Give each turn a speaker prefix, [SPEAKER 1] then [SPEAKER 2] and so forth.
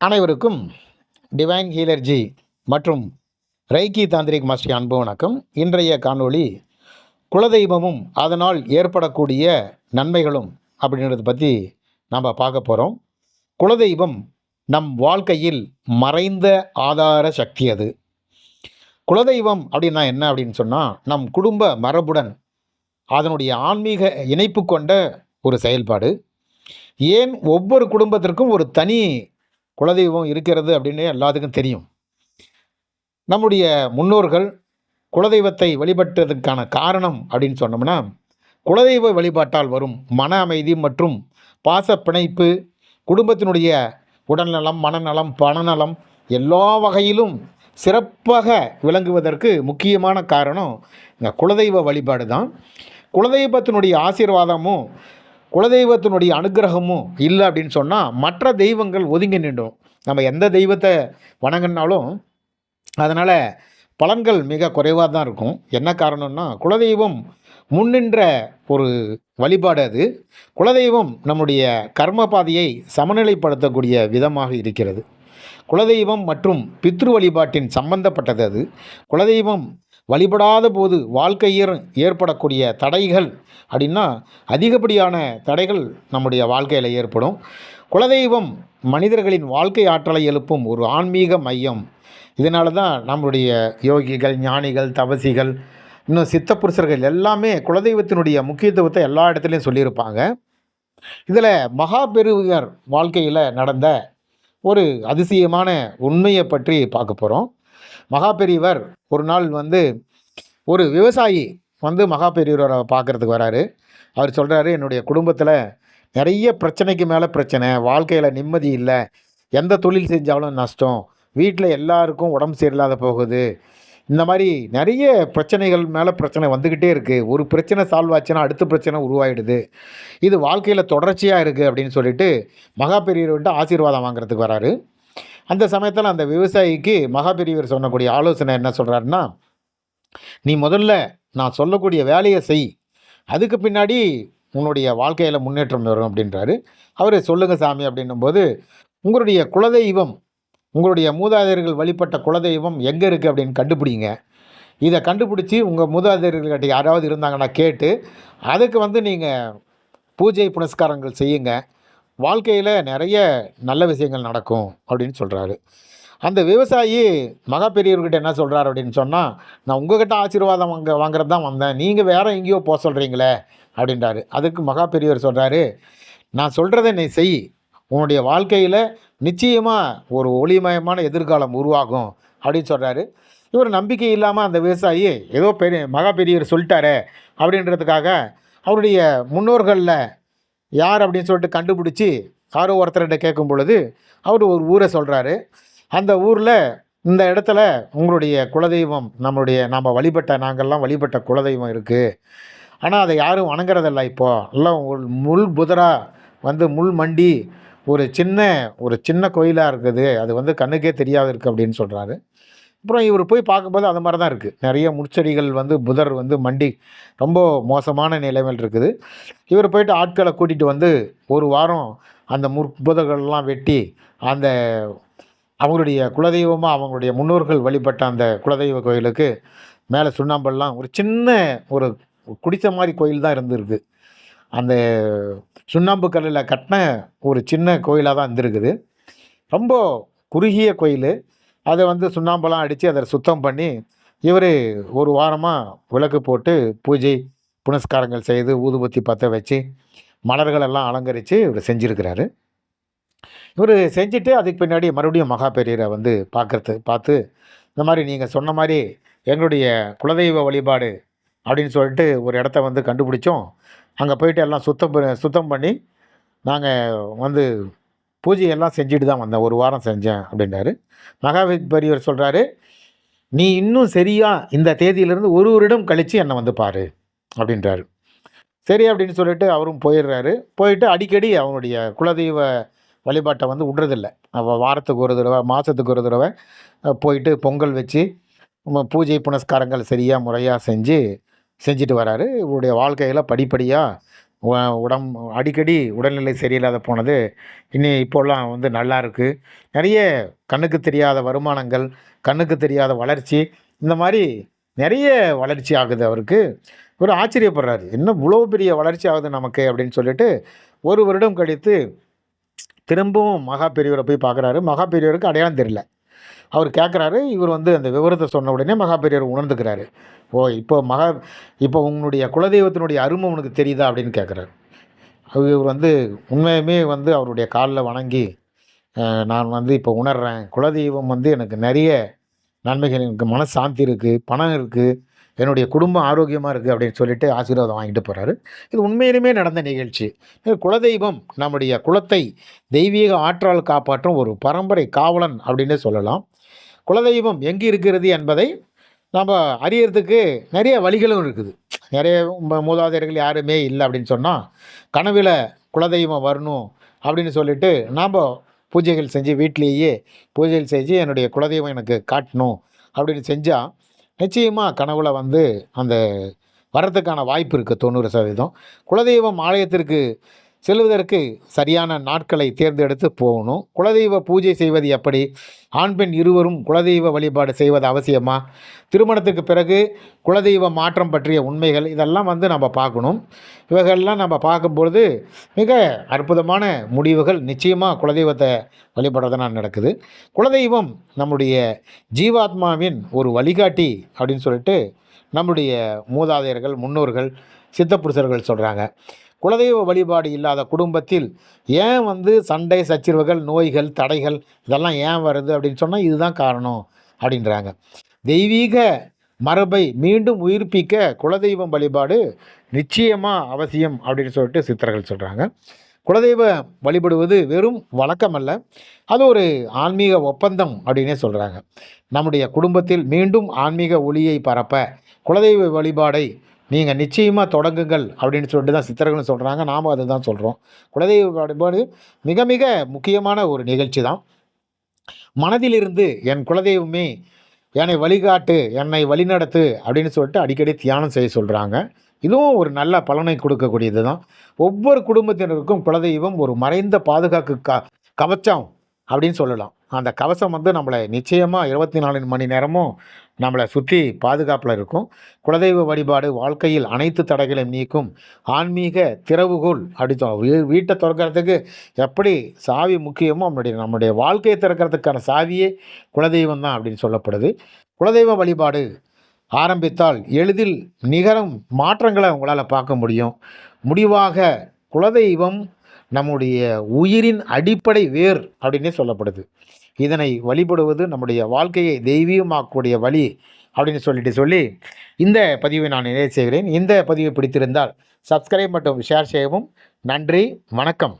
[SPEAKER 1] அனைவருக்கும் டிவைன் ஹீலர்ஜி மற்றும் Reiki tantric master அன்பு வணக்கம். இன்றைய காணொளி குலதெய்வமும் அதனால் ஏற்படக்கூடிய நன்மைகளும் அப்படின்றத பற்றி நாம் பார்க்க போகிறோம் குலதெய்வம் நம் வாழ்க்கையில் மறைந்த ஆதார சக்தி அது. குலதெய்வம் அப்படின்னா என்ன அப்படின்னு சொன்னால் நம் குடும்ப மரபுடன் அதனுடைய ஆன்மீக இணைப்பு கொண்ட ஒரு செயல்பாடு. ஏன் ஒவ்வொரு குடும்பத்திற்கும் ஒரு தனி குலதெய்வம் இருக்கிறது அப்படின்னு எல்லாத்துக்கும் தெரியும். நம்முடைய முன்னோர்கள் குலதெய்வத்தை வழிபட்டதுக்கான காரணம் அப்படின்னு சொன்னோம்னா குலதெய்வ வழிபாட்டால் வரும் மன அமைதி மற்றும் பாச பிணைப்பு குடும்பத்தினுடைய உடல்நலம் மனநலம் பணநலம் எல்லா வகையிலும் சிறப்பாக விளங்குவதற்கு முக்கியமான காரணம் இந்த குலதெய்வ வழிபாடு தான் குலதெய்வத்தினுடைய ஆசீர்வாதமும் குலதெய்வத்தினுடைய அனுகிரகமும் இல்லை அப்படின்னு சொன்னால் மற்ற தெய்வங்கள் ஒதுங்கி நின்றும். நம்ம எந்த தெய்வத்தை வணங்கினாலும் அதனால் பலன்கள் மிக குறைவாக தான் இருக்கும். என்ன காரணம்னா குலதெய்வம் முன்னின்ற ஒரு வழிபாடு அது. குலதெய்வம் நம்முடைய கர்ம பாதையை சமநிலைப்படுத்தக்கூடிய விதமாக இருக்கிறது. குலதெய்வம் மற்றும் பித்ரு வழிபாட்டின் சம்பந்தப்பட்டது அது. குலதெய்வம் வழிபடாத போது வாழ்க்கையில் ஏற்படக்கூடிய தடைகள் அப்படின்னா அதிகப்படியான தடைகள் நம்முடைய வாழ்க்கையில் ஏற்படும். குலதெய்வம் மனிதர்களின் வாழ்க்கை ஆற்றலை எழுப்பும் ஒரு ஆன்மீக மையம். இதனால தான் நம்முடைய யோகிகள் ஞானிகள் தபசிகள் இன்னும் சித்த புருஷர்கள் எல்லாமே குலதெய்வத்தினுடைய முக்கியத்துவத்தை எல்லா இடத்துலையும் சொல்லியிருப்பாங்க. இதில் மகாபெருவியர் வாழ்க்கையில் நடந்த ஒரு அதிசயமான உண்மையை பற்றி பார்க்க போகிறோம் மகா பெரியவர் ஒரு நாள் வந்து ஒரு விவசாயி வந்து மகா பெரியவரை பார்க்குறதுக்கு வராரு. அவர் சொல்கிறாரு என்னுடைய குடும்பத்தில் நிறைய பிரச்சனைக்கு மேலே பிரச்சனை. வாழ்க்கையில் நிம்மதி இல்லை. எந்த தொழில் செஞ்சாலும் நஷ்டம். வீட்டில் எல்லாருக்கும் உடம்பு சரியில்லாத போகுது. இந்த மாதிரி நிறைய பிரச்சனைகள் மேலே பிரச்சனை வந்துக்கிட்டே இருக்குது ஒரு பிரச்சனை சால்வ் ஆச்சுன்னா அடுத்த பிரச்சனை உருவாயிடுது. இது வாழ்க்கையில் தொடர்ச்சியாக இருக்குது அப்படின்னு சொல்லிட்டு மகா பெரியவர்கிட்ட ஆசீர்வாதம் வாங்குறதுக்கு வராரு. அந்த சமயத்தில் அந்த விவசாயிக்கு மகாபிரிவர் சொன்னக்கூடிய ஆலோசனை என்ன சொல்கிறாருன்னா நீ முதல்ல நான் சொல்லக்கூடிய வேலையை செய். அதுக்கு பின்னாடி உன்னுடைய வாழ்க்கையில் முன்னேற்றம் வரும் அப்படின்றாரு. அவர் சொல்லுங்கள் சாமி அப்படின்னும்போது உங்களுடைய குலதெய்வம் உங்களுடைய மூதாதையர்கள் வழிபட்ட குலதெய்வம் எங்கே இருக்குது அப்படின்னு கண்டுபிடிங்க. இதை கண்டுபிடிச்சி உங்கள் மூதாதையர்கள்கிட்ட யாராவது இருந்தாங்கன்னா கேட்டு அதுக்கு வந்து நீங்கள் பூஜை புனஸ்காரங்கள் செய்யுங்க. வாழ்க்கையில் நிறைய நல்ல விஷயங்கள் நடக்கும் அப்படின்னு சொல்கிறாரு அந்த விவசாயி மகா பெரியவர்கிட்ட என்ன சொல்கிறார் அப்படின்னு சொன்னால் நான் உங்ககிட்ட ஆசீர்வாதம் வாங்க வாங்குறது தான் வந்தேன். நீங்கள் வேறு எங்கேயோ போக சொல்கிறீங்களே அப்படின்றாரு. அதுக்கு மகா பெரியவர் சொல்கிறாரு நான் சொல்கிறத நீ செய். உன்னுடைய வாழ்க்கையில் நிச்சயமாக ஒரு ஒளிமயமான எதிர்காலம் உருவாகும் அப்படின்னு சொல்கிறாரு இவர் நம்பிக்கை இல்லாமல் அந்த விவசாயி ஏதோ பெரிய மகா பெரியவர் சொல்லிட்டாரு அப்படின்றதுக்காக அவருடைய முன்னோர்களில் யார் அப்படின்னு சொல்லிட்டு கண்டுபிடிச்சி யாரோ ஒருத்தர்கிட்ட கேட்கும் பொழுது அவர் ஒரு ஊரை சொல்கிறாரு அந்த ஊரில் இந்த இடத்துல உங்களுடைய குலதெய்வம் நம்மளுடைய நம்ம வழிபட்ட நாங்கள்லாம் வழிபட்ட குலதெய்வம் இருக்குது ஆனால் அதை யாரும் வணங்குறதில்ல இப்போது எல்லாம் ஒரு முள் புதராக வந்து முள் மண்டி ஒரு சின்ன ஒரு சின்ன கோயிலாக இருக்குது. அது வந்து கண்ணுக்கே தெரியாது இருக்குது அப்படின்னு சொல்கிறாரு அப்புறம் இவர் போய் பார்க்கும்போது அந்த மாதிரி தான் இருக்குது நிறைய முட்செடிகள் வந்து புதர் வந்து மண்டி ரொம்ப மோசமான நிலைமையில் இருக்குது. இவர் போயிட்டு ஆட்களை கூட்டிகிட்டு வந்து ஒரு வாரம் அந்த முற்புதர்கள்லாம் வெட்டி அந்த அவங்களுடைய குலதெய்வமாக அவங்களுடைய முன்னோர்கள் வழிபட்ட அந்த குலதெய்வ கோயிலுக்கு மேலே சுண்ணாம்பெல்லாம் ஒரு சின்ன ஒரு குடித்த மாதிரி கோயில் தான் இருந்திருக்கு. அந்த சுண்ணாம்பு கல்லில் கட்டின ஒரு சின்ன கோயிலாக தான் இருந்திருக்குது. ரொம்ப குறுகிய கோயில். அதை வந்து சுண்ணாம்பெல்லாம் அடித்து அதை சுத்தம் பண்ணி இவர் ஒரு வாரமாக விளக்கு போட்டு பூஜை புனஸ்காரங்கள் செய்து ஊதுபத்தி பற்ற வச்சு மலர்களெல்லாம் அலங்கரித்து இவர் செஞ்சுருக்கிறாரு. இவர் செஞ்சுட்டு அதுக்கு பின்னாடி மறுபடியும் மகா பெரியரை வந்து பார்க்குறது பார்த்து இந்த மாதிரி நீங்கள் சொன்ன மாதிரி எங்களுடைய குலதெய்வ வழிபாடு அப்படின்னு சொல்லிட்டு ஒரு இடத்த வந்து கண்டுபிடிச்சோம். அங்கே போயிட்டு எல்லாம் சுத்தம் சுத்தம் பண்ணி நாங்கள் வந்து பூஜையெல்லாம் செஞ்சுட்டு தான் வந்தேன். ஒரு வாரம் செஞ்சேன் அப்படின்னாரு. மகா சொல்கிறாரு நீ இன்னும் சரியாக இந்த தேதியிலேருந்து ஒரு வருடம் கழித்து என்னை வந்து பாரு அப்படின்றாரு. சரி அப்படின்னு சொல்லிட்டு அவரும் போயிடுறாரு. போயிட்டு அடிக்கடி அவனுடைய குலதெய்வ வழிபாட்டை வந்து விடுறதில்ல. அவள் வாரத்துக்கு ஒரு தடவை மாதத்துக்கு ஒரு தடவை போயிட்டு பொங்கல் வச்சு பூஜை புனஸ்காரங்கள் சரியாக முறையாக செஞ்சு செஞ்சுட்டு வராரு. இவருடைய வாழ்க்கையில் படிப்படியாக உடம் அடிக்கடி உடல்நிலை சரியில்லாத போனது. இனி இப்போல்லாம் வந்து நல்லா இருக்குது நிறைய கண்ணுக்கு தெரியாத வருமானங்கள் கண்ணுக்கு தெரியாத வளர்ச்சி இந்த மாதிரி நிறைய வளர்ச்சி ஆகுது அவருக்கு. ஒரு ஆச்சரியப்படுறாரு. என்ன இவ்வளோ பெரிய வளர்ச்சி ஆகுது நமக்கு? அப்படின்னு சொல்லிட்டு ஒரு வருடம் கழித்து திரும்பவும் மகா பெரியவரை போய் பார்க்குறாரு. மகா பெரியவருக்கு அடையாளம் தெரியல. அவர் கேட்குறாரு இவர் வந்து அந்த விவரத்தை சொன்ன உடனே மகாபெரியர் உணர்ந்துக்கிறாரு. ஓ இப்போ மகா இப்போ உன்னுடைய குலதெய்வத்தினுடைய அருமை உனக்கு தெரியுதா அப்படின்னு கேட்குறாரு. இவர் வந்து உண்மையுமே வந்து அவருடைய காலில் வணங்கி நான் வந்து இப்போ உணர்றேன் குலதெய்வம் வந்து எனக்கு நிறைய நன்மைகள் எனக்கு மனசாந்தி இருக்குது பணம் இருக்குது என்னுடைய குடும்பம் ஆரோக்கியமாக இருக்குது அப்படின்னு சொல்லிட்டு ஆசீர்வாதம் வாங்கிட்டு போகிறாரு இது உண்மையிலுமே நடந்த நிகழ்ச்சி. குலதெய்வம் நம்முடைய குலத்தை தெய்வீக ஆற்றல் காப்பாற்றும் ஒரு பரம்பரை காவலன் அப்படின்னே சொல்லலாம். குலதெய்வம் எங்கே இருக்கிறது என்பதை நம்ம அறியறதுக்கு நிறைய வழிகளும் இருக்குது. நிறைய மூதாதையர்கள் யாருமே இல்லை அப்படின்னு சொன்னால் கனவில் குலதெய்வம் வரணும் அப்படின்னு சொல்லிட்டு நாம் பூஜைகள் செஞ்சு வீட்டிலேயே பூஜைகள் செஞ்சு என்னுடைய குலதெய்வம் எனக்கு காட்டணும் அப்படின்னு செஞ்சால் நிச்சயமாக கனவுல வந்து அந்த வரத்துக்கான வாய்ப்பு இருக்குது தொண்ணூறு சதவீதம். குலதெய்வம் ஆலயத்திற்கு செல்வதற்கு சரியான நாட்களை தேர்ந்தெடுத்து போகணும். குலதெய்வ பூஜை செய்வது எப்படி? ஆண் பெண் இருவரும் குலதெய்வ வழிபாடு செய்வது அவசியமா? திருமணத்துக்கு பிறகு குலதெய்வ மாற்றம் பற்றிய உண்மைகள் இதெல்லாம் வந்து நம்ம பார்க்கணும். இவைகள்லாம் நம்ம பார்க்கும்பொழுது மிக அற்புதமான முடிவுகள் நிச்சயமாக குலதெய்வத்தை வழிபடுறதுனால் நடக்குது. குலதெய்வம் நம்முடைய ஜீவாத்மாவின் ஒரு வழிகாட்டி அப்படின்னு சொல்லிட்டு நம்முடைய மூதாதையர்கள் முன்னோர்கள் சித்தப்புருஷர்கள் சொல்கிறாங்க குலதெய்வ வழிபாடு இல்லாத குடும்பத்தில் ஏன் வந்து சண்டை சச்சரவுகள் நோய்கள் தடைகள் இதெல்லாம் ஏன் வருது அப்படின்னு சொன்னால் இதுதான் காரணம் அப்படின்றாங்க. தெய்வீக மரபை மீண்டும் உயிர்ப்பிக்க குலதெய்வம் வழிபாடு நிச்சயமாக அவசியம் அப்படின்னு சொல்லிட்டு சித்தர்கள் சொல்கிறாங்க குலதெய்வ வழிபடுவது வெறும் வழக்கம் அல்ல அது ஒரு ஆன்மீக ஒப்பந்தம் அப்படின்னே சொல்கிறாங்க நம்முடைய குடும்பத்தில் மீண்டும் ஆன்மீக ஒளியை பரப்ப குலதெய்வ வழிபாடை நீங்கள் நிச்சயமாக தொடங்குங்கள் அப்படின்னு சொல்லிட்டு தான் சித்தர்கள் சொல்கிறாங்க நாம் அதை தான் சொல்கிறோம் குலதெய்வ வழிபாடு மிக மிக முக்கியமான ஒரு நிகழ்ச்சி தான். மனதிலிருந்து என் குலதெய்வமே என்னை வழிகாட்டு என்னை வழிநடத்து அப்படின்னு சொல்லிட்டு அடிக்கடி தியானம் செய்ய சொல்கிறாங்க இதுவும் ஒரு நல்ல பலனை கொடுக்கக்கூடியது தான். ஒவ்வொரு குடும்பத்தினருக்கும் குலதெய்வம் ஒரு மறைந்த பாதுகாக்கு க கவச்சம் அப்படின்னு சொல்லலாம். அந்த கவசம் வந்து நம்மளை நிச்சயமாக இருபத்தி நாலு மணி நேரமும் நம்மளை சுற்றி பாதுகாப்பில் இருக்கும். குலதெய்வ வழிபாடு வாழ்க்கையில் அனைத்து தடைகளையும் நீக்கும் ஆன்மீக திறவுகோல் அப்படி வீ வீட்டை திறக்கிறதுக்கு எப்படி சாவி முக்கியமோ நம்முடைய நம்முடைய வாழ்க்கையை திறக்கிறதுக்கான சாவியே குலதெய்வம் தான் அப்படின்னு சொல்லப்படுது. குலதெய்வ வழிபாடு ஆரம்பித்தால் எளிதில் நிகரும் மாற்றங்களை உங்களால் பார்க்க முடியும். முடிவாக குலதெய்வம் நம்முடைய உயிரின் அடிப்படை வேர் அப்படின்னே சொல்லப்படுது. இதனை வழிபடுவது நம்முடைய வாழ்க்கையை தெய்வீகமாக்கக்கூடிய வழி அப்படின்னு சொல்லிட்டு சொல்லி இந்த பதிவை நான் நிறைவு செய்கிறேன். இந்த பதிவை பிடித்திருந்தால் சப்ஸ்கிரைப் மற்றும் ஷேர் செய்யவும். நன்றி வணக்கம்.